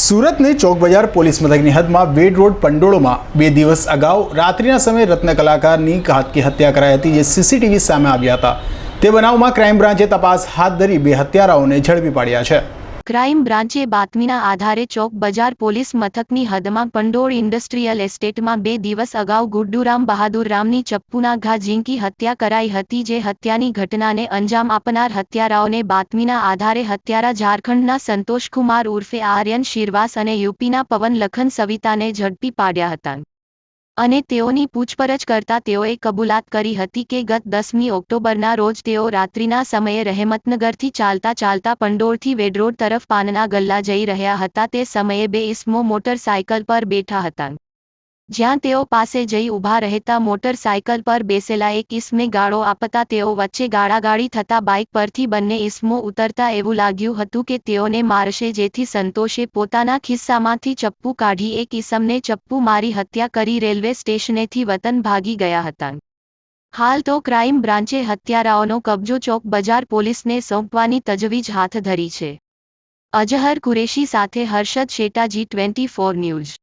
સુરતની ચોક બજાર પોલીસ મથકની હદમાં વેડ રોડ પંડોળોમાં બે દિવસ અગાઉ રાત્રિના સમયે રત્ન કલાકારની ઘાતકી હત્યા કરાઈ હતી જે સીસીટીવી સામે આવ્યા હતા. તે બનાવમાં ક્રાઇમ બ્રાન્ચે તપાસ હાથ ધરી બે હત્યારાઓને ઝડપી પાડ્યા છે. ક્રાઇમ બ્રાન્ચે બાતમીના આધારે ચોક બજાર પોલીસ મથકની હદમાં પંડોળ ઇન્ડસ્ટ્રીયલ એસ્ટેટમાં બે દિવસ અગાઉ ગુડ્ડુરામ બહાદુરરામની ચપ્પુના ઘા ઝીંકી હત્યા કરાઈ હતી જે હત્યાની ઘટનાને અંજામ આપનાર હત્યારાઓને બાતમીના આધારે હત્યારા ઝારખંડના સંતોષકુમાર ઉર્ફે આર્યન શિરવાસ અને યુપીના પવન લખન સવિતાને ઝડપી પાડ્યા હતા. અને તેઓની પૂછપરછ કરતા તેઓએ કબૂલાત કરી હતી કે ગત દસમી ઓક્ટોબરના રોજ તેઓ રાત્રિના સમયે રહેમતનગરથી ચાલતા ચાલતા પંડોળથી વેડરોડ તરફ પાનના ગલ્લા જઈ રહ્યા હતા. તે સમયે બે ઇસમો મોટરસાયકલ પર બેઠા હતા. જ્યાં તેઓ પાસે જઈ ઊભા રહેતા મોટરસાયકલ પર બેસેલા એક ઇસમે ગાળો આપતા તેઓ વચ્ચે ગાળાગાળી થતા બાઇક પરથી બંને ઇસમો ઉતરતા એવું લાગ્યું હતું કે તેઓને મારશે જેથી સંતોષે પોતાના ખિસ્સામાંથી ચપ્પુ કાઢી એક ઇસમને ચપ્પુ મારી હત્યા કરી રેલવે સ્ટેશનેથી વતન ભાગી ગયા હતા. હાલ તો ક્રાઇમ બ્રાન્ચે હત્યારાઓનો કબજો ચોક બજાર પોલીસને સોંપવાની તજવીજ હાથ ધરી છે. અજહર કુરેશી સાથે Harshad Shetaji twenty four news.